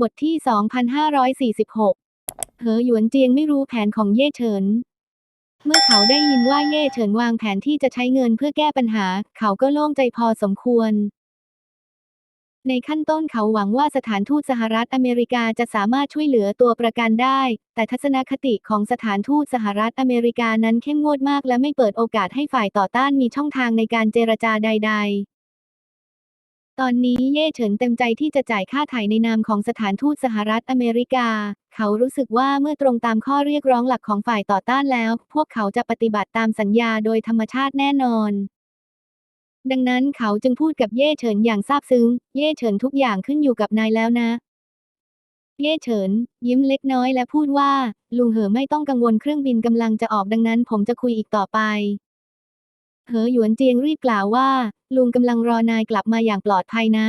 บทที่ 2546 เหอหยวนเจียงไม่รู้แผนของเย่เฉิน เมื่อเขาได้ยินว่าเย่เฉินวางแผนที่จะใช้เงินเพื่อแก้ปัญหา เขาก็โล่งใจพอสมควร ในขั้นต้นเขาหวังว่าสถานทูตสหรัฐอเมริกาจะสามารถช่วยเหลือตัวประกันได้ แต่ทัศนคติของสถานทูตสหรัฐอเมริกานั้นเข้มงวดมากและไม่เปิดโอกาสให้ฝ่ายต่อต้านมีช่องทางในการเจรจาใด ๆ ตอนนี้เย่เฉินเต็มใจที่จะจ่ายค่าถ่ายในนามของสถานทูตสหรัฐอเมริกา เขารู้สึกว่าเมื่อตรงตามข้อเรียกร้องหลักของฝ่ายต่อต้านแล้ว พวกเขาจะปฏิบัติตามสัญญาโดยธรรมชาติแน่นอน ดังนั้นเขาจึงพูดกับเย่เฉินอย่างซาบซึ้ง เย่เฉินทุกอย่างขึ้นอยู่กับนายแล้วนะ เย่เฉิน ยิ้มเล็กน้อยและพูดว่า ลุงเหอไม่ต้องกังวลเครื่องบินกำลังจะออกดังนั้นผมจะคุยอีกต่อไปเหอหยวนเจียงรีบกล่าวว่า ลุงกำลังรอนายกลับมาอย่างปลอดภัยนะ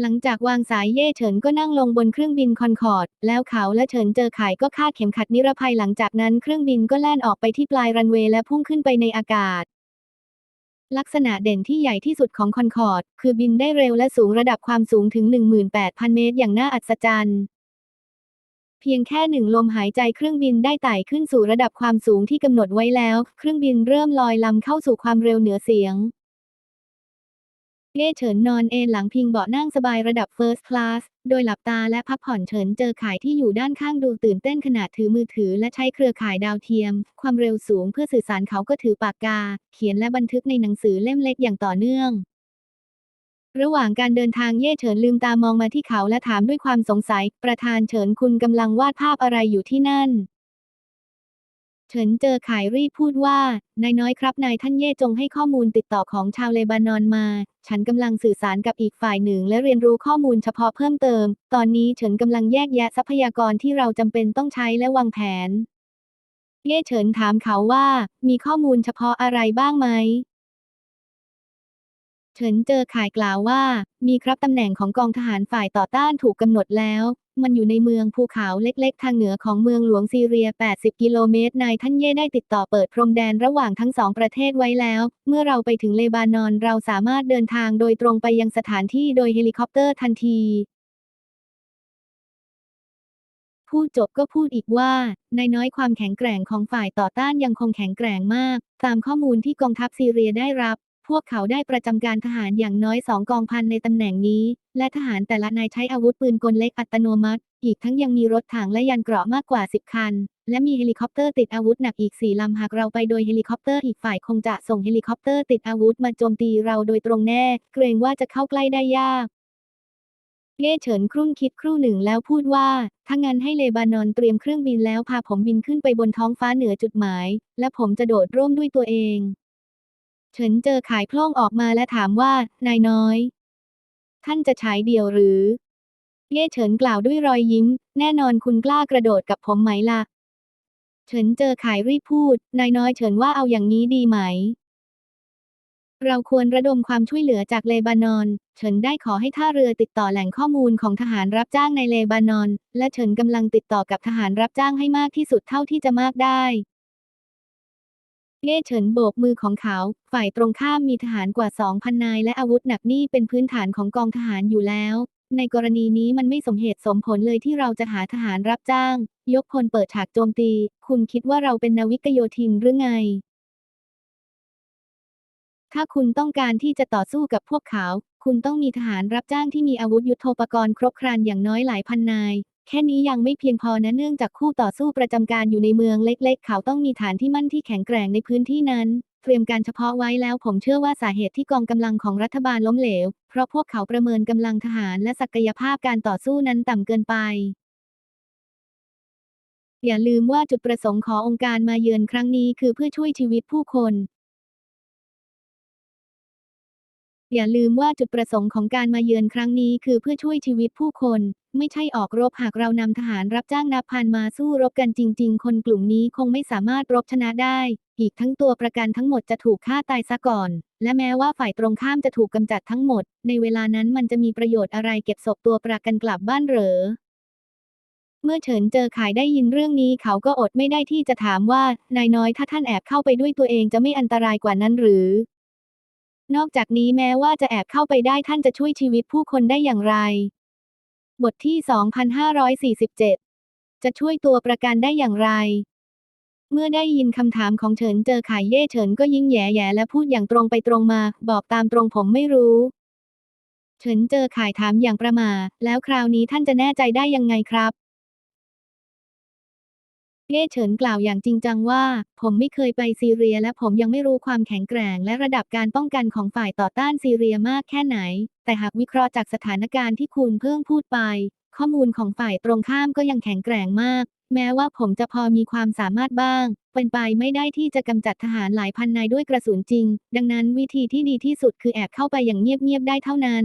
หลังจากวางสายเย่เฉินก็นั่งลงบนเครื่องบินคอนคอร์ด แล้วเขาและเฉินเจอไข่ก็คาดเข็มขัดนิรภัยหลังจากนั้นเครื่องบินก็แล่นออกไปที่ปลายรันเวย์และพุ่งขึ้นไปในอากาศ ลักษณะเด่นที่ใหญ่ที่สุดของคอนคอร์ด คือบินได้เร็วและสูงระดับความสูงถึง 18,000 เมตรอย่างน่าอัศจรรย์ เพียงแค่หนึ่งลมหายใจเครื่องบินได้ไต่ขึ้นสู่ระดับความสูงที่กำหนดไว้แล้ว เครื่องบินเริ่มลอยลำเข้าสู่ความเร็วเหนือเสียงเย่เฉินนอนเอนหลังพิงเบาะนั่งสบายระดับ First Class โดยหลับตาและพักผ่อนเฉินเจอข่ายที่อยู่ด้านข้างดูตื่นเต้นขณะถือมือถือและใช้เครือข่ายดาวเทียม ความเร็วสูงเพื่อสื่อสารเขาก็ถือปากกา เขียนและบันทึกในหนังสือเล่มเล็กอย่างต่อเนื่อง ระหว่างการเดินทางเย่เฉินลืมตามองมาที่เขาและถามด้วยความสงสัย ประธานเฉินคุณกำลังวาดภาพอะไรอยู่ที่นั่น เฉินเจอข่ายรีบพูดว่านายน้อยครับนายท่านเย่จงให้ข้อมูลติดต่อของชาวเลบานอนมา ฉันกำลังสื่อสารกับอีกฝ่ายหนึ่งและเรียนรู้ข้อมูลเฉพาะเพิ่มเติม ตอนนี้เฉินกำลังแยกแยะทรัพยากรที่เราจำเป็นต้องใช้และวางแผน เย่เฉินถามเขาว่า มีข้อมูลเฉพาะอะไรบ้างไหม เฉินเจอข่ายกล่าวว่า มีครับตำแหน่งของกองทหารฝ่ายต่อต้านถูกกำหนดแล้ว มันอยู่ในเมืองภูเขาเล็กๆ ทางเหนือของเมืองหลวงซีเรีย 80 กิโลเมตร นายท่านเย่ได้ติดต่อเปิดพรมแดนระหว่างทั้งสองประเทศไว้แล้ว เมื่อเราไปถึงเลบานอนเราสามารถเดินทางโดยตรงไปยังสถานที่โดยเฮลิคอปเตอร์ทันทีพูดจบก็พูดอีกว่านายน้อยความแข็งแกร่งของฝ่ายต่อต้านยังคงแข็งแกร่งมาก ตามข้อมูลที่กองทัพซีเรียได้รับ พวกเขาได้ประจำการทหารอย่างน้อยสองกองพันในตำแหน่งนี้ และทหารแต่ละนายใช้อาวุธปืนกลเล็กอัตโนมัติ อีกทั้งยังมีรถถังและยานเกราะมากกว่า 10 คัน และมีเฮลิคอปเตอร์ติดอาวุธหนักอีก4ลำหากเราไปโดยเฮลิคอปเตอร์อีกฝ่ายคงจะส่งเฮลิคอปเตอร์ติดอาวุธมาโจมตีเราโดยตรงแน่ เกรงว่าจะเข้าใกล้ได้ยากเย่เฉินครุ่นคิดครู่หนึ่งแล้วพูดว่า ถ้างั้นให้เลบานอนเตรียมเครื่องบินแล้วพาผมบินขึ้นไปบนท้องฟ้าเหนือจุดหมาย และผมจะโดดร่มด้วยตัวเอง เฉินเจอขายพล่องออกมาและถามว่า นายน้อย ท่านจะฉายเดี่ยวหรือ เย่เฉินกล่าวด้วยรอยยิ้ม แน่นอนคุณกล้ากระโดดกับผมไหมล่ะ เฉินเจอขายรีบพูด นายน้อยเฉินว่าเอาอย่างนี้ดีไหม เราควรระดมความช่วยเหลือจากเลบานอน เฉินได้ขอให้ท่าเรือติดต่อแหล่งข้อมูลของทหารรับจ้างในเลบานอน และเฉินกำลังติดต่อกับทหารรับจ้างให้มากที่สุดเท่าที่จะมากได้ เย่เฉินโบกมือของเขา ฝ่ายตรงข้ามมีทหารกว่า 2,000 นาย และอาวุธหนักนี่เป็นพื้นฐานของกองทหารอยู่แล้ว ในกรณีนี้มันไม่สมเหตุสมผลเลยที่เราจะหาทหารรับจ้าง ยกพลเปิดฉากโจมตี คุณคิดว่าเราเป็นนาวิกโยธินหรือไง ถ้าคุณต้องการที่จะต่อสู้กับพวกเขา คุณต้องมีทหารรับจ้างที่มีอาวุธยุโทโธปกรณ์ครบครันอย่างน้อยหลายพันนาย แค่นี้ยังไม่เพียงพอนะเนื่องจากคู่ต่อสู้ประจำการอยู่ในเมืองเล็ก ๆ เขาต้องมีฐานที่มั่นที่แข็งแกร่งในพื้นที่นั้น เตรียมการเฉพาะไว้แล้วผมเชื่อว่าสาเหตุที่กองกำลังของรัฐบาลล้มเหลว เพราะพวกเขาประเมินกำลังทหารและศักยภาพการต่อสู้นั้นต่ำเกินไปอย่าลืมว่าจุดประสงค์ขององค์การมาเยือนครั้งนี้คือเพื่อช่วยชีวิตผู้คน อย่าลืมว่าจุดประสงค์ของการมาเยือนครั้งนี้คือเพื่อช่วยชีวิตผู้คน ไม่ใช่ออกรบหากเรานำทหารรับจ้างนับพันมาสู้รบกันจริง ๆ คนกลุ่มนี้คงไม่สามารถรบชนะได้ อีกทั้งตัวประกันทั้งหมดจะถูกฆ่าตายซะก่อน และแม้ว่าฝ่ายตรงข้ามจะถูกกำจัดทั้งหมด ในเวลานั้นมันจะมีประโยชน์อะไรเก็บศพตัวประกันกลับบ้านเหรอเมื่อเฉินเจอขายได้ยินเรื่องนี้เขาก็อดไม่ได้ที่จะถามว่า นายน้อยถ้าท่านแอบเข้าไปด้วยตัวเองจะไม่อันตรายกว่านั้นหรือ นอกจากนี้แม้ว่าจะแอบเข้าไปได้ท่านจะช่วยชีวิตผู้คนได้อย่างไร บทที่ 2547 จะช่วยตัวประกันได้อย่างไร เมื่อได้ยินคำถามของเฉินเจอขายเย่เฉินก็ยิ้มแย่ๆและพูดอย่างตรงไปตรงมา บอกตามตรงผมไม่รู้เฉินเจอขายถามอย่างประมาแล้วคราวนี้ท่านจะแน่ใจได้ยังไงครับ เย่เฉินกล่าวอย่างจริงจังว่า ผมไม่เคยไปซีเรียและผมยังไม่รู้ความแข็งแกร่ง และระดับการป้องกันของฝ่ายต่อต้านซีเรียมากแค่ไหน แต่หากวิเคราะห์จากสถานการณ์ที่คุณเพิ่งพูดไป ข้อมูลของฝ่ายตรงข้ามก็ยังแข็งแกร่งมาก แม้ว่าผมจะพอมีความสามารถบ้าง เป็นไปไม่ได้ที่จะกำจัดทหารหลายพันนายด้วยกระสุนจริง ดังนั้นวิธีที่ดีที่สุดคือแอบเข้าไปอย่างเงียบๆได้เท่านั้น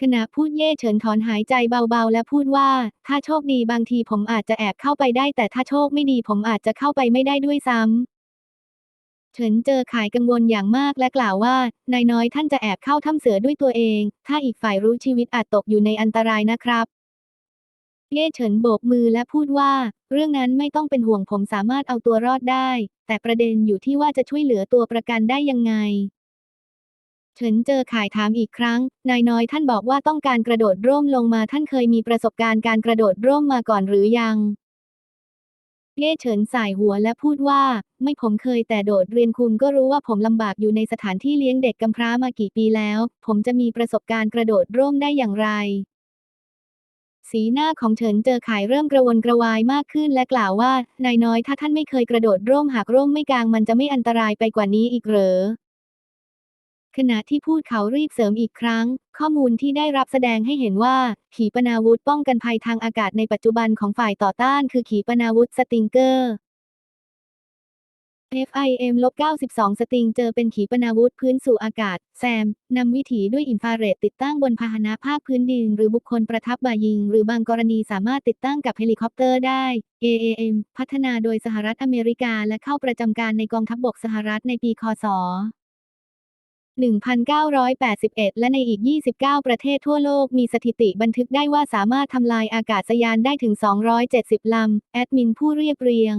ขณะพูดเย่เฉินถอนหายใจเบาๆ และพูดว่า ถ้าโชคดีบางทีผมอาจจะแอบเข้าไปได้ แต่ถ้าโชคไม่ดีผมอาจจะเข้าไปไม่ได้ด้วยซ้ำ เฉินเจอขายกังวลอย่างมากและกล่าวว่านายน้อยท่านจะแอบเข้าถ้ำเสือด้วยตัวเอง ถ้าอีกฝ่ายรู้ชีวิตอาจตกอยู่ในอันตรายนะครับ เย่เฉินโบกมือและพูดว่า เรื่องนั้นไม่ต้องเป็นห่วงผมสามารถเอาตัวรอดได้ แต่ประเด็นอยู่ที่ว่าจะช่วยเหลือตัวประกันได้ยังไง เฉินเจอข่ายถามอีกครั้ง นายน้อยท่านบอกว่าต้องการกระโดดร่มลงมาท่านเคยมีประสบการณ์การกระโดดร่มมาก่อนหรือยัง เย่เฉินสายหัวและพูดว่า ไม่ผมเคยแต่โดดเรียนคุณก็รู้ว่าผมลำบากอยู่ในสถานที่เลี้ยงเด็กกำพร้ามากี่ปีแล้ว ผมจะมีประสบการณ์กระโดดร่มได้อย่างไร สีหน้าของเฉินเจอข่ายเริ่มกระวนกระวายมากขึ้นและกล่าวว่านายน้อยถ้าท่านไม่เคยกระโดดร่มหากร่มไม่กลางมันจะไม่อันตรายไปกว่านี้อีกเหรอ ขณะที่พูดเขารีบเสริมอีกครั้ง ข้อมูลที่ได้รับแสดงให้เห็นว่า ขีปนาวุธป้องกันภัยทางอากาศในปัจจุบันของฝ่ายต่อต้านคือขีปนาวุธสติงเกอร์ FIM-92 สติงเจอเป็นขีปนาวุธพื้นสู่อากาศ แซม นำวิถีด้วยอินฟราเรดติดตั้งบนพาหนะภาคพื้นดิน หรือบุคคลประทับบ่ายิง หรือบางกรณีสามารถติดตั้งกับเฮลิคอปเตอร์ได้ AAM พัฒนาโดยสหรัฐอเมริกาและเข้าประจำการในกองทัพบบกสหรัฐในปีคศ 1981 และในอีก 29 ประเทศทั่วโลกมีสถิติบันทึกได้ว่าสามารถทำลายอากาศยานได้ถึง 270 ลำ แอดมินผู้เรียบเรียง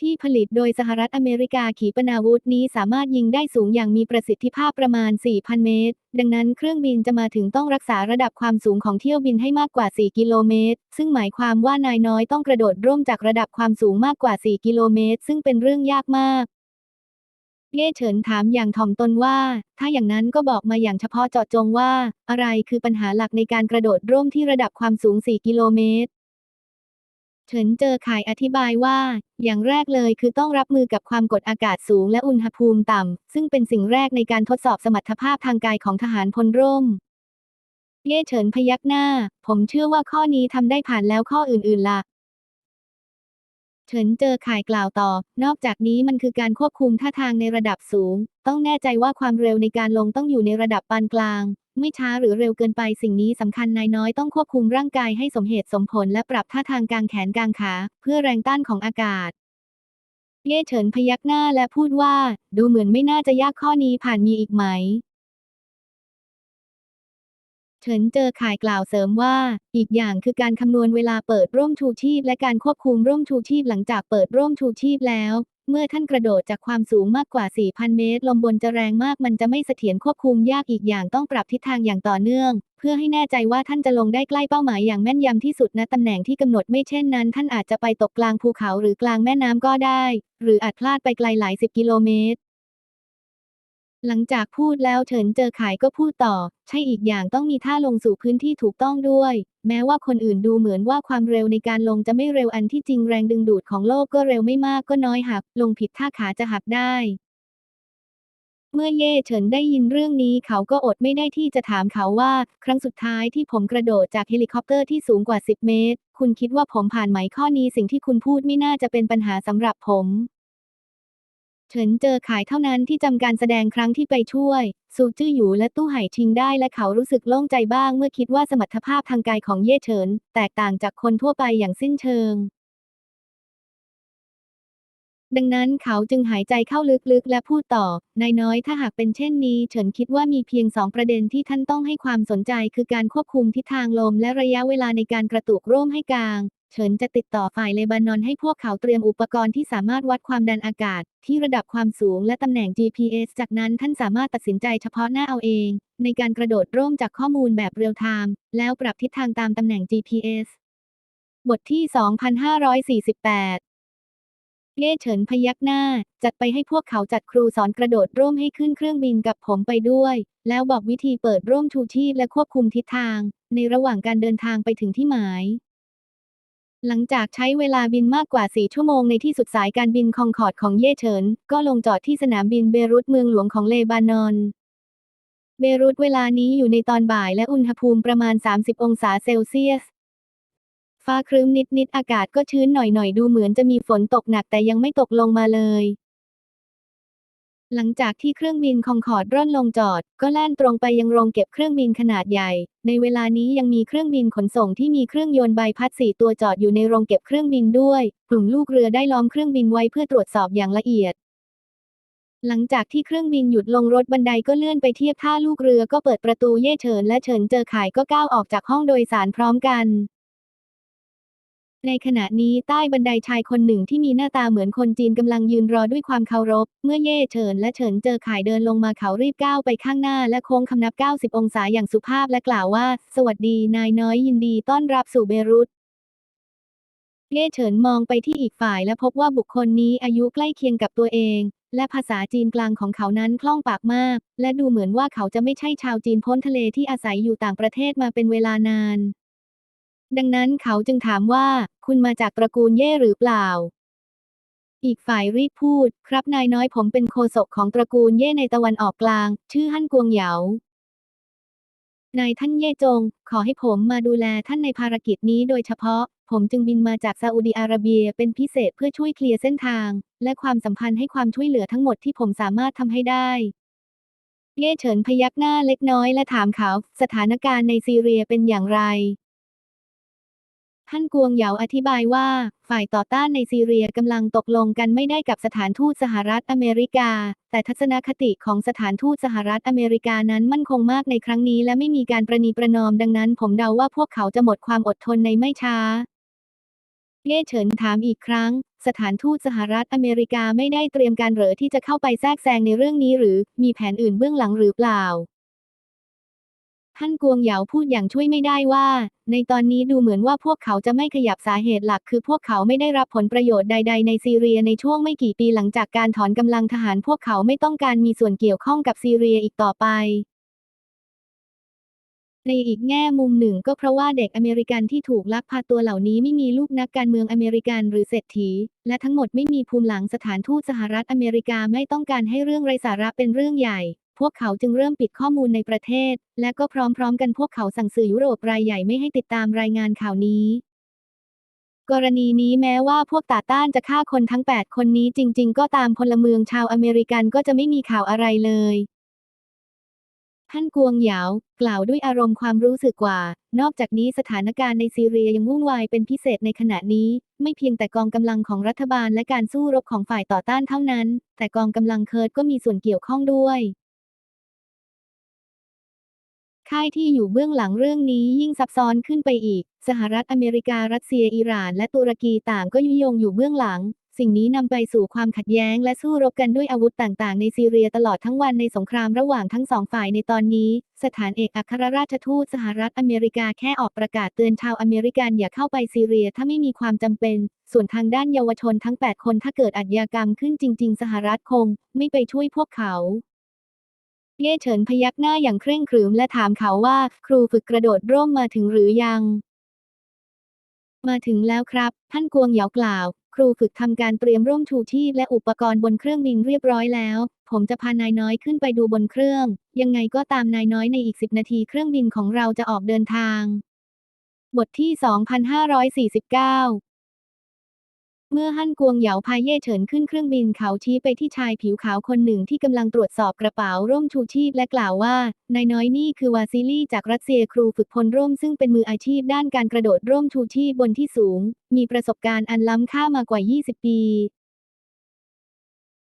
ที่ผลิตโดยสหรัฐอเมริกาขีปนาวุธนี้สามารถยิงได้สูงอย่างมีประสิทธิภาพประมาณ 4,000 เมตร ดังนั้นเครื่องบินจะมาถึงต้องรักษาระดับความสูงของเที่ยวบินให้มากกว่า 4 กิโลเมตร ซึ่งหมายความว่านายน้อยต้องกระโดดร่มจากระดับความสูงมากกว่า 4 กิโลเมตร ซึ่งเป็นเรื่องยากมาก เย่เฉินถามอย่างถ่อมตนว่า ถ้าอย่างนั้นก็บอกมาอย่างเฉพาะเจาะจงว่า อะไรคือปัญหาหลักในการกระโดดร่มที่ระดับความสูง 4 กิโลเมตร เฉินเจอขายอธิบายว่า อย่างแรกเลยคือต้องรับมือกับความกดอากาศสูงและอุณหภูมิต่ำ ซึ่งเป็นสิ่งแรกในการทดสอบสมรรถภาพทางกายของทหารพลร่ม เย่เฉินพยักหน้า ผมเชื่อว่าข้อนี้ทำได้ผ่านแล้วข้ออื่นๆล่ะ เฉินเจอข่ายกล่าวต่อ นอกจากนี้มันคือการควบคุมท่าทางในระดับสูง ต้องแน่ใจว่าความเร็วในการลงต้องอยู่ในระดับปานกลาง ไม่ช้าหรือเร็วเกินไปสิ่งนี้สำคัญนายน้อยต้องควบคุมร่างกายให้สมเหตุสมผลและปรับท่าทางกางแขนกางขา เพื่อแรงต้านของอากาศเย่เฉินพยักหน้าและพูดว่า ดูเหมือนไม่น่าจะยากข้อนี้ผ่านมีอีกไหม เฉินเจอข่ายกล่าวเสริมว่า อีกอย่างคือการคำนวณเวลาเปิดร่มชูชีพ และการควบคุมร่มชูชีพหลังจากเปิดร่มชูชีพแล้ว เมื่อท่านกระโดดจากความสูงมากกว่า 4,000 เมตร ลมบนจะแรงมากมันจะไม่เสถียรควบคุมยากอีกอย่างต้องปรับทิศทางอย่างต่อเนื่อง เพื่อให้แน่ใจว่าท่านจะลงได้ใกล้เป้าหมายอย่างแม่นยำที่สุดณตำแหน่งที่กำหนดไม่เช่นนั้น ท่านอาจจะไปตกกลางภูเขาหรือกลางแม่น้ำก็ได้ หรืออาจพลาดไปไกลหลายสิบกิโลเมตร หลังจากพูดแล้วเฉินเจอขายก็พูดต่อ ใช่อีกอย่างต้องมีท่าลงสู่พื้นที่ถูกต้องด้วย แม้ว่าคนอื่นดูเหมือนว่าความเร็วในการลงจะไม่เร็วอันที่จริงแรงดึงดูดของโลกก็เร็วไม่มากก็น้อยหัก ลงผิดท่าขาจะหักได้ เมื่อเย่เฉินได้ยินเรื่องนี้เขาก็อดไม่ได้ที่จะถามเขาว่า ครั้งสุดท้ายที่ผมกระโดดจากเฮลิคอปเตอร์ที่สูงกว่า 10 เมตร คุณคิดว่าผมผ่านไหมข้อนี้สิ่งที่คุณพูดไม่น่าจะเป็นปัญหาสำหรับผม เฉินเจอขายเท่านั้นที่จำการแสดงครั้งที่ไปช่วยซูจื้อหยูและตู้ไห่ชิงได้และเขารู้สึกโล่งใจบ้างเมื่อคิดว่าสมรรถภาพทางกายของเย่เฉิน แตกต่างจากคนทั่วไปอย่างสิ้นเชิง ดังนั้นเขาจึงหายใจเข้าลึกๆ และพูดต่อนายน้อยถ้าหากเป็นเช่นนี้ เฉินคิดว่ามีเพียงสองประเด็นที่ท่านต้องให้ความสนใจคือการควบคุมทิศทางลมและระยะเวลาในการกระตุกร่มให้กลาง เฉินจะติดต่อฝ่ายเลบานอนให้พวกเขาเตรียมอุปกรณ์ที่สามารถวัดความดันอากาศ ที่ระดับความสูงและตำแหน่ง GPS จากนั้นท่านสามารถตัดสินใจเฉพาะหน้าเอาเอง ในการกระโดดร่มจากข้อมูลแบบเรียลไทม์แล้วปรับทิศทางตามตำแหน่ง GPS บทที่ 2548เย่เฉินพยักหน้า จัดไปให้พวกเขาจัดครูสอนกระโดดร่มให้ขึ้นเครื่องบินกับผมไปด้วย แล้วบอกวิธีเปิดร่มชูชีพและควบคุมทิศทาง ในระหว่างการเดินทางไปถึงที่หมาย หลังจากใช้เวลาบินมากกว่า 4 ชั่วโมงในที่สุดสายการบินคองคอร์ดของเย่เฉิน ก็ลงจอดที่สนามบินเบรุตเมืองหลวงของเลบานอน เบรุตเวลานี้อยู่ในตอนบ่ายและอุณหภูมิประมาณ 30 องศาเซลเซียส ฟ้าครึ้มนิดๆ อากาศก็ชื้นหน่อยๆ ดูเหมือนจะมีฝนตกหนักแต่ยังไม่ตกลงมาเลย หลังจากที่เครื่องบินคองคอร์ดร่อนลงจอด ก็แล่นตรงไปยังโรงเก็บเครื่องบินขนาดใหญ่ ในเวลานี้ยังมีเครื่องบินขนส่งที่มีเครื่องยนต์ใบพัดสี่ตัวจอดอยู่ในโรงเก็บเครื่องบินด้วย กลุ่มลูกเรือได้ล้อมเครื่องบินไว้เพื่อตรวจสอบอย่างละเอียด หลังจากที่เครื่องบินหยุดลงรถบันไดก็เลื่อนไปเทียบท่าลูกเรือก็เปิดประตูเย่เฉินและเฉินเจอข่ายก็ก้าวออกจากห้องโดยสารพร้อมกัน ในขณะนี้ใต้บันไดชายคนหนึ่งที่มีหน้าตาเหมือนคนจีนกำลังยืนรอด้วยความเคารพ เมื่อเย่เฉินและเฉินเจอข่ายเดินลงมาเขารีบก้าวไปข้างหน้าและโค้งคำนับ 90 องศาอย่างสุภาพและกล่าวว่า สวัสดีนายน้อยยินดีต้อนรับสู่เบรุต เย่เฉินมองไปที่อีกฝ่ายและพบว่าบุคคลนี้อายุใกล้เคียงกับตัวเอง และภาษาจีนกลางของเขานั้นคล่องปากมาก และดูเหมือนว่าเขาจะไม่ใช่ชาวจีนพ้นทะเลที่อาศัยอยู่ต่างประเทศมาเป็นเวลานาน ดังนั้นเขาจึงถามว่า คุณมาจากตระกูลเย่หรือเปล่า อีกฝ่ายรีบพูด ครับนายน้อยผมเป็นโฆษกของตระกูลเย่ในตะวันออกกลาง ชื่อฮั่นกวงเหยานายท่านเย่จง ขอให้ผมมาดูแลท่านในภารกิจนี้โดยเฉพาะ ผมจึงบินมาจากซาอุดิอาระเบียเป็นพิเศษเพื่อช่วยเคลียร์เส้นทาง และความสัมพันธ์ให้ความช่วยเหลือทั้งหมดที่ผมสามารถทำให้ได้ เย่เฉินพยักหน้าเล็กน้อยและถามเขา สถานการณ์ในซีเรียเป็นอย่างไร ท่านกวงเหยาอธิบายว่า ฝ่ายต่อต้านในซีเรียกำลังตกลงกันไม่ได้กับสถานทูตสหรัฐอเมริกา แต่ทัศนคติของสถานทูตสหรัฐอเมริกานั้นมั่นคงมากในครั้งนี้ และไม่มีการประนีประนอมดังนั้น ผมเดาว่าพวกเขาจะหมดความอดทนในไม่ช้าเย่เฉินถามอีกครั้ง สถานทูตสหรัฐอเมริกาไม่ได้เตรียมการเหรอที่จะเข้าไปแทรกแซงในเรื่องนี้หรือมีแผนอื่นเบื้องหลังหรือเปล่า ท่านกวงเหยาพูดอย่างช่วยไม่ได้ว่า ในตอนนี้ดูเหมือนว่าพวกเขาจะไม่ขยับสาเหตุหลัก คือพวกเขาไม่ได้รับผลประโยชน์ใด ๆ ในซีเรียในช่วงไม่กี่ปีหลังจากการถอนกำลังทหารพวกเขาไม่ต้องการมีส่วนเกี่ยวข้องกับซีเรียอีกต่อไปในอีกแง่มุมหนึ่งก็เพราะว่าเด็กอเมริกันที่ถูกลักพาตัวเหล่านี้ไม่มีลูกนักการเมืองอเมริกันหรือเศรษฐี และทั้งหมดไม่มีภูมิหลังสถานทูตสหรัฐอเมริกาไม่ต้องการให้เรื่องไร้สาระเป็นเรื่องใหญ่ พวกเขาจึงเริ่มปิดข้อมูลในประเทศ และก็พร้อมๆ กันพวกเขาสั่งสื่อยุโรปรายใหญ่ไม่ให้ติดตามรายงานข่าวนี้ กรณีนี้แม้ว่าพวกตาต้านจะฆ่าคนทั้ง 8 คนนี้จริง ๆ ก็ตามพลเมืองชาวอเมริกันก็จะไม่มีข่าวอะไรเลยท่านกวงเหยากล่าวด้วยอารมณ์ความรู้สึกว่า นอกจากนี้สถานการณ์ในซีเรียยังวุ่นวายเป็นพิเศษในขณะนี้ ไม่เพียงแต่กองกำลังของรัฐบาลและการสู้รบของฝ่ายต่อต้านเท่านั้น แต่กองกำลังเคิร์ดก็มีส่วนเกี่ยวข้องด้วย ค่ายที่อยู่เบื้องหลังเรื่องนี้ยิ่งซับซ้อนขึ้นไปอีก สหรัฐอเมริการัสเซียอิหร่าน และตุรกีต่างก็ยุยงอยู่เบื้องหลัง สิ่งนี้นำไปสู่ความขัดแย้งและสู้รบกันด้วยอาวุธต่างๆ ในซีเรียตลอดทั้งวันในสงครามระหว่างทั้งสองฝ่ายในตอนนี้ สถานเอกอัครราชทูตสหรัฐอเมริกาแค่ออกประกาศเตือนชาวอเมริกันอย่าเข้าไปซีเรียถ้าไม่มีความจำเป็น ส่วนทางด้านเยาวชนทั้ง 8 คนถ้าเกิดอาชญากรรมขึ้นจริง ๆ สหรัฐคง ไม่ไปช่วยพวกเขา เย่เฉินพยักหน้าอย่างเคร่งขรึมและถามเขาว่า ครูฝึกกระโดดร่มมาถึงหรือยัง มาถึงแล้วครับ ท่านกวงเหยากล่าว ครูฝึกทำการเตรียมร่มชูชีพและอุปกรณ์บนเครื่องบินเรียบร้อยแล้ว ผมจะพานายน้อยขึ้นไปดูบนเครื่อง ยังไงก็ตามนายน้อยในอีกสิบนาทีเครื่องบินของเราจะออกเดินทาง บทที่ 2549 เมื่อฮั่นกวงเหยาพายเย่เฉินขึ้นเครื่องบินเขาชี้ไปที่ชายผิวขาวคนหนึ่งที่กำลังตรวจสอบกระเป๋าร่มชูชีพและกล่าวว่านายน้อยนี่คือวาซิลี่จากรัสเซียครูฝึกพลร่มซึ่งเป็นมืออาชีพด้านการกระโดดร่มชูชีพบนที่สูง มีประสบการณ์อันล้ำค่ามากว่า 20 ปี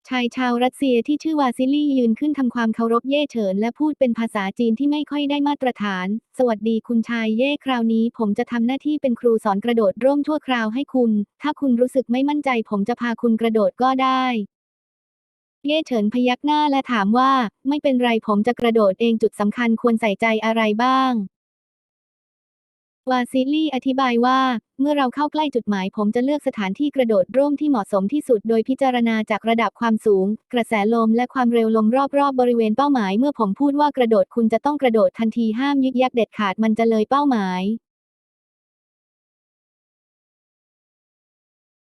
ชายชาวรัสเซียที่ชื่อวาซิลี่ยืนขึ้นทำความเคารพเย่เฉิน และพูดเป็นภาษาจีนที่ไม่ค่อยได้มาตรฐาน สวัสดีคุณชายเย่คราวนี้ผมจะทำหน้าที่เป็นครูสอนกระโดดร่มชั่วคราวให้คุณ ถ้าคุณรู้สึกไม่มั่นใจ ผมจะพาคุณกระโดดก็ได้ เย่เฉินพยักหน้าและถามว่า ไม่เป็นไรผมจะกระโดดเองจุดสำคัญควรใส่ใจอะไรบ้าง วาซิลี่อธิบายว่า เมื่อเราเข้าใกล้จุดหมายผมจะเลือกสถานที่กระโดดร่มที่เหมาะสมที่สุดโดยพิจารณาจากระดับความสูง กระแสลมและความเร็วลมรอบๆบริเวณเป้าหมาย เมื่อผมพูดว่ากระโดดคุณจะต้องกระโดดทันทีห้ามยึกยักเด็ดขาดมันจะเลยเป้าหมาย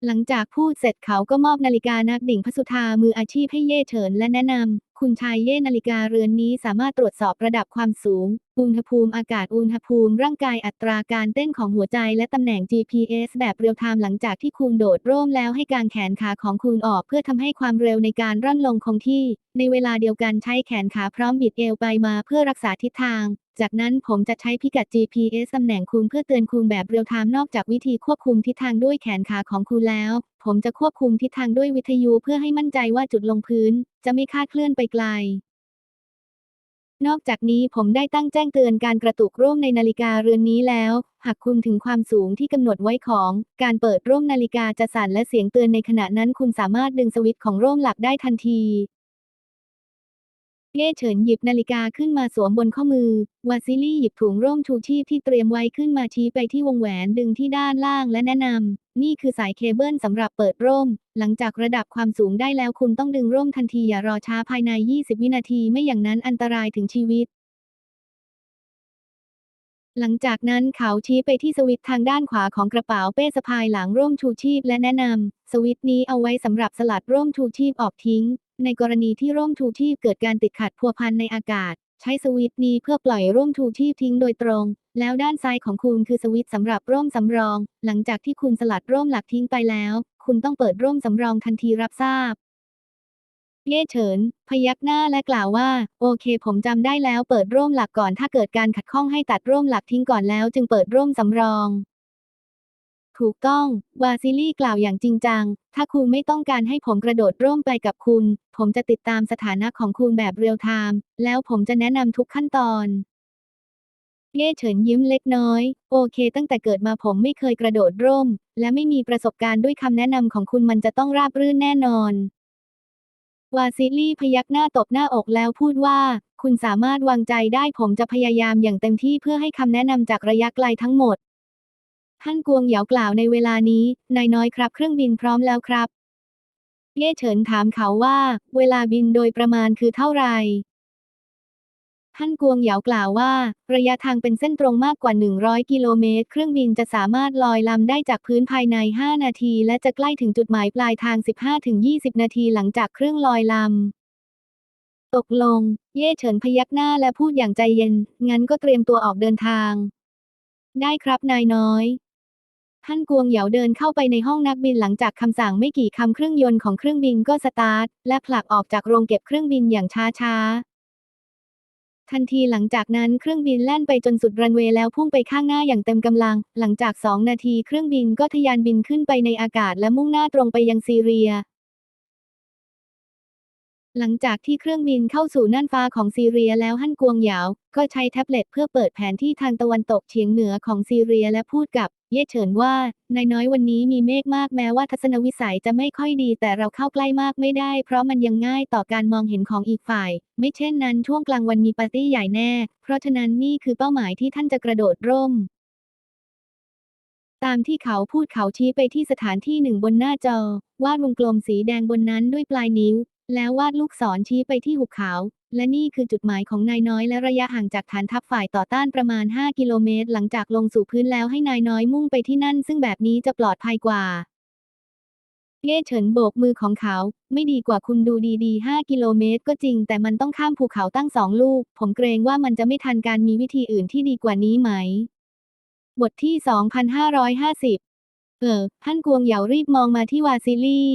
หลังจากพูดเสร็จเขาก็มอบนาฬิกานักดิ่งพสุธามืออาชีพให้เย่เฉินและแนะนำคุณชายเย่นาฬิกาเรือนนี้สามารถตรวจสอบระดับความสูง อุณหภูมิอากาศอุณหภูมิร่างกายอัตราการเต้นของหัวใจและตำแหน่ง GPS แบบเรียลไทม์หลังจากที่คุณโดดร่มแล้วให้กางแขนขาของคุณออกเพื่อทำให้ความเร็วในการร่อนลงคงที่ ในเวลาเดียวกันใช้แขนขาพร้อมบิดเอวไปมาเพื่อรักษาทิศทาง จากนั้นผมจะใช้พิกัด GPS ตำแหน่งคุณเพื่อเตือนคุณแบบเรียลไทม์นอกจากวิธีควบคุมทิศทางด้วยแขนขาของคุณแล้ว ผมจะควบคุมทิศทางด้วยวิทยุเพื่อให้มั่นใจว่าจุดลงพื้น จะไม่คาดเคลื่อนไปไกล นอกจากนี้ผมได้ตั้งแจ้งเตือนการกระตุกร่มในนาฬิกาเรือนนี้แล้ว หากคุณถึงความสูงที่กำหนดไว้ของ การเปิดร่มนาฬิกาจะสั่นและเสียงเตือนในขณะนั้นคุณสามารถดึงสวิตช์ของร่มหลักได้ทันที เย่เฉินหยิบนาฬิกาขึ้นมาสวมบนข้อมือ วาซิลี่หยิบถุงร่มชูชีพที่เตรียมไว้ขึ้นมาชี้ไปที่วงแหวนดึงที่ด้านล่างและแนะนำ นี่คือสายเคเบิลสำหรับเปิดร่ม หลังจากระดับความสูงได้แล้วคุณต้องดึงร่มทันทีอย่ารอช้าภายใน 20 วินาทีไม่อย่างนั้นอันตรายถึงชีวิต หลังจากนั้นเขาชี้ไปที่สวิตช์ทางด้านขวาของกระเป๋าเป้สะพายหลังร่มชูชีพและแนะนำสวิตช์นี้เอาไว้สำหรับสลัดร่มชูชีพออกทิ้ง ในกรณีที่ร่มชูชีพเกิดการติดขัดพัวพันในอากาศ ใช้สวิตช์นี้เพื่อปล่อยร่มชูชีพทิ้งโดยตรง แล้วด้านซ้ายของคุณคือสวิตช์สำหรับร่มสำรอง หลังจากที่คุณสลัดร่มหลักทิ้งไปแล้ว คุณต้องเปิดร่มสำรองทันทีรับทราบเย่เฉิน พยักหน้าและกล่าวว่า โอเค ผมจำได้แล้วเปิดร่มหลักก่อน ถ้าเกิดการขัดข้องให้ตัดร่มหลักทิ้งก่อนแล้ว จึงเปิดร่มสำรอง ถูกต้อง วาซิลี่กล่าวอย่างจริงจัง ถ้าคุณไม่ต้องการให้ผมกระโดดร่มไปกับคุณ ผมจะติดตามสถานะของคุณแบบเรียลไทม์ แล้วผมจะแนะนำทุกขั้นตอน เย่เฉินยิ้มเล็กน้อย โอเค ตั้งแต่เกิดมาผมไม่เคยกระโดดร่ม และไม่มีประสบการณ์ด้วยคำแนะนำของคุณมันจะต้องราบรื่นแน่นอน วาซิลี่พยักหน้าตบหน้าอกแล้วพูดว่าคุณสามารถวางใจได้ผมจะพยายามอย่างเต็มที่เพื่อให้คำแนะนำจากระยะไกลทั้งหมด ท่นกวงเหยากล่าวในเวลานี้ นายน้อยครับ เครื่องบินพร้อมแล้วครับ เย่เฉินถามเขาว่า เวลาบินโดยประมาณคือเท่าไหร่ท่นกวงเหยากล่าวว่า ระยะทางเป็นเส้นตรงมากกว่า 100 กิโลเมตร เครื่องบินจะสามารถลอยลำได้จากพื้นภายใน 5 นาที และจะใกล้ถึงจุดหมายปลายทาง 15-20 นาทีหลังจากเครื่องลอยลำ ตกลง เย่เฉินพยักหน้าและพูดอย่างใจเย็น งั้นก็เตรียมตัวออกเดินทาง ได้ครับนายน้อย ท่านกวงเหยาเดินเข้าไปในห้องนักบินหลังจากคำสั่งไม่กี่คำเครื่องยนต์ของเครื่องบินก็สตาร์ท และผลักออกจากโรงเก็บเครื่องบินอย่างช้าๆ ทันทีหลังจากนั้นเครื่องบินแล่นไปจนสุดรันเวย์แล้วพุ่งไปข้างหน้าอย่างเต็มกำลัง หลังจาก 2 นาทีเครื่องบินก็ทะยานบินขึ้นไปในอากาศและมุ่งหน้าตรงไปยังซีเรีย หลังจากที่เครื่องบินเข้าสู่น่านฟ้าของซีเรียแล้วฮั่นกวงเหยาก็ใช้แท็บเล็ตเพื่อเปิดแผนที่ทางตะวันตกเฉียงเหนือของซีเรียและพูดกับเย่เฉินว่านายน้อยวันนี้มีเมฆมากแม้ว่าทัศนวิสัยจะไม่ค่อยดี แต่เราเข้าใกล้มากไม่ได้ เพราะมันยังง่ายต่อการมองเห็นของอีกฝ่าย ไม่เช่นนั้นช่วงกลางวันมีปาร์ตี้ใหญ่แน่ เพราะฉะนั้นนี่คือเป้าหมายที่ท่านจะกระโดดร่ม ตามที่เขาพูดเขาชี้ไปที่สถานที่หนึ่งบนหน้าจอ วาดวงกลมสีแดงบนนั้นด้วยปลายนิ้ว แล้ววาดลูกศรชี้ไปที่หุบเขา และนี่คือจุดหมายของนายน้อยและระยะห่างจากฐานทัพฝ่ายต่อต้านประมาณ 5 กิโลเมตร หลังจากลงสู่พื้นแล้วให้นายน้อยมุ่งไปที่นั่น ซึ่งแบบนี้จะปลอดภัยกว่า เย่เฉินโบกมือของเขา ไม่ดีกว่าคุณดูดีๆ 5 กิโลเมตร ก็จริง แต่มันต้องข้ามภูเขาตั้งสองลูก ผมเกรงว่ามันจะไม่ทันการมีวิธีอื่นที่ดีกว่านี้ไหม บทที่ 2550 เออท่านกวงเหยารีบมองมาที่วาซิลี่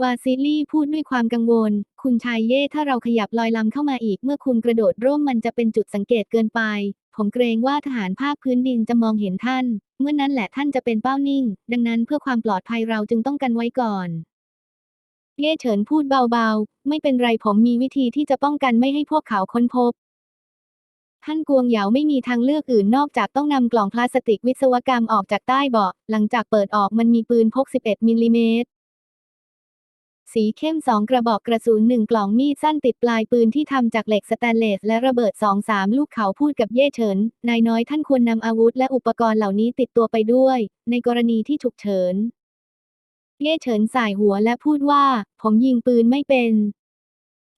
วาซิลี่พูดด้วยความกังวล คุณชายเย่ถ้าเราขยับลอยลำเข้ามาอีกเมื่อคุณกระโดดร่มมันจะเป็นจุดสังเกตเกินไป ผมเกรงว่าทหารภาคพื้นดินจะมองเห็นท่าน เมื่อนั้นแหละท่านจะเป็นเป้านิ่ง ดังนั้นเพื่อความปลอดภัยเราจึงต้องกันไว้ก่อน เย่เฉินพูดเบาๆ ไม่เป็นไรผมมีวิธีที่จะป้องกันไม่ให้พวกเขาค้นพบ ท่านกวงเหยาไม่มีทางเลือกอื่นนอกจากต้องนำกล่องพลาสติกวิศวกรรมออกจากใต้เบาะ หลังจากเปิดออกมันมีปืนพก 11มิลลิเมตร สีเข้มสองกระบอกกระสุนหนึ่งกล่องมีดสั้นติดปลายปืนที่ทำจากเหล็กสแตนเลส และระเบิดสองสามลูกเขาพูดกับเย่เฉิน นายน้อยท่านควรนำอาวุธและอุปกรณ์เหล่านี้ติดตัวไปด้วย ในกรณีที่ฉุกเฉิน เย่เฉินสายหัวและพูดว่า ผมยิงปืนไม่เป็น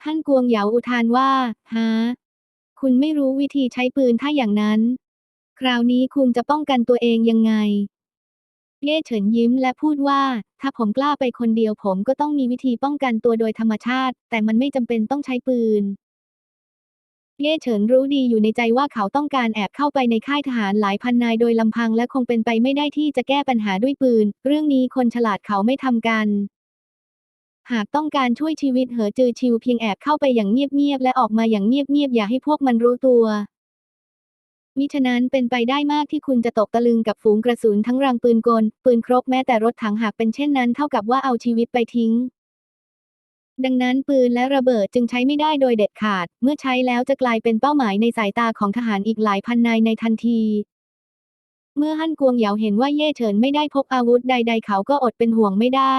ท่านกวงเหยาอุทานว่าฮะคุณไม่รู้วิธีใช้ปืนถ้าอย่างนั้น คราวนี้คุณจะป้องกันตัวเองยังไง เย่เฉินยิ้มและพูดว่า ถ้าผมกล้าไปคนเดียวผมก็ต้องมีวิธีป้องกันตัวโดยธรรมชาติ แต่มันไม่จำเป็นต้องใช้ปืน เย่เฉินรู้ดีอยู่ในใจว่าเขาต้องการแอบเข้าไปในค่ายทหารหลายพันนายโดยลำพังและคงเป็นไปไม่ได้ที่จะแก้ปัญหาด้วยปืน เรื่องนี้คนฉลาดเขาไม่ทำกัน หากต้องการช่วยชีวิตเหอจือชิวเพียงแอบเข้าไปอย่างเงียบๆและออกมาอย่างเงียบๆอย่าให้พวกมันรู้ตัว มิฉะนั้นเป็นไปได้มากที่คุณจะตกตะลึงกับฝูงกระสุนทั้งรังปืนกล ปืนครบแม้แต่รถถังหากเป็นเช่นนั้นเท่ากับว่าเอาชีวิตไปทิ้ง ดังนั้นปืนและระเบิดจึงใช้ไม่ได้โดยเด็ดขาด เมื่อใช้แล้วจะกลายเป็นเป้าหมายในสายตาของทหารอีกหลายพันนายในทันที เมื่อฮั่นกวงเหยาเห็นว่าเย่เฉินไม่ได้พกอาวุธใด ๆ เขาก็อดเป็นห่วงไม่ได้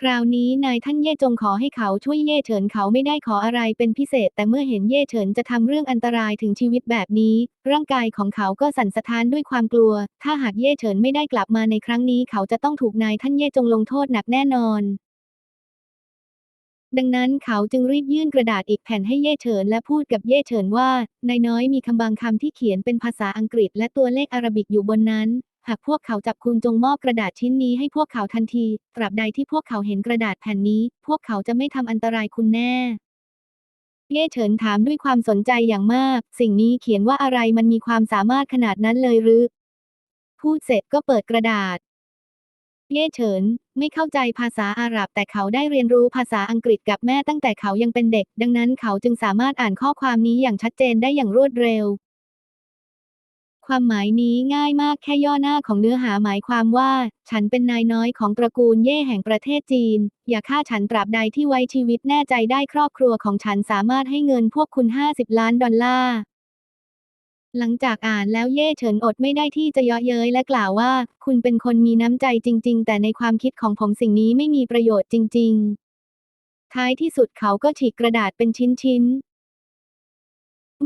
คราวนี้นายท่านเย่จงขอให้เขาช่วยเย่เฉินเขาไม่ได้ขออะไรเป็นพิเศษ แต่เมื่อเห็นเย่เฉินจะทำเรื่องอันตรายถึงชีวิตแบบนี้ ร่างกายของเขาก็สั่นสะท้านด้วยความกลัว ถ้าหากเย่เฉินไม่ได้กลับมาในครั้งนี้ เขาจะต้องถูกนายท่านเย่จงลงโทษหนักแน่นอน ดังนั้นเขาจึงรีบยื่นกระดาษอีกแผ่นให้เย่เฉินและพูดกับเย่เฉินว่านายน้อยมีคำบางคำที่เขียนเป็นภาษาอังกฤษ และตัวเลขอารบิกอยู่บนนั้น หากพวกเขาจับคุณจงมอบกระดาษชิ้นนี้ให้พวกเขาทันที ตราบใดที่พวกเขาเห็นกระดาษแผ่นนี้ พวกเขาจะไม่ทำอันตรายคุณแน่ เย่เฉินถามด้วยความสนใจอย่างมาก สิ่งนี้เขียนว่าอะไรมันมีความสามารถขนาดนั้นเลยหรือ พูดเสร็จก็เปิดกระดาษ เย่เฉิน ไม่เข้าใจภาษาอาหรับแต่เขาได้เรียนรู้ภาษาอังกฤษกับแม่ตั้งแต่เขายังเป็นเด็ก ดังนั้นเขาจึงสามารถอ่านข้อความนี้อย่างชัดเจนได้อย่างรวดเร็ว ความหมายนี้ง่ายมากแค่ย่อหน้าของเนื้อหาหมายความว่า ฉันเป็นนายน้อยของตระกูลเย่แห่งประเทศจีน อย่าฆ่าฉันตราบใดที่ไว้ชีวิตแน่ใจได้ครอบครัวของฉันสามารถให้เงินพวกคุณ 50 ล้านดอลลาร์หลังจากอ่านแล้วเย่เฉินอดไม่ได้ที่จะเยาะเย้ยและกล่าวว่า คุณเป็นคนมีน้ำใจจริง ๆ แต่ในความคิดของผมสิ่งนี้ไม่มีประโยชน์จริง ๆ ท้ายที่สุดเขาก็ฉีกกระดาษเป็นชิ้นๆ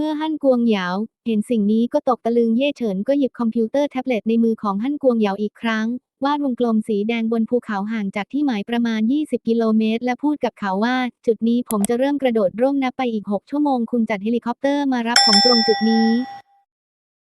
เมื่อฮั่นกวงเหยาเห็นสิ่งนี้ก็ตกตะลึงเย่เฉินก็หยิบคอมพิวเตอร์แท็บเล็ตในมือของฮั่นกวงเหยาอีกครั้ง วาดวงกลมสีแดงบนภูเขาห่างจากที่หมายประมาณ 20 กิโลเมตร และพูดกับเขาว่า จุดนี้ผมจะเริ่มกระโดดร่มนับไปอีก 6 ชั่วโมง คุณจัดเฮลิคอปเตอร์มารับผมตรงจุดนี้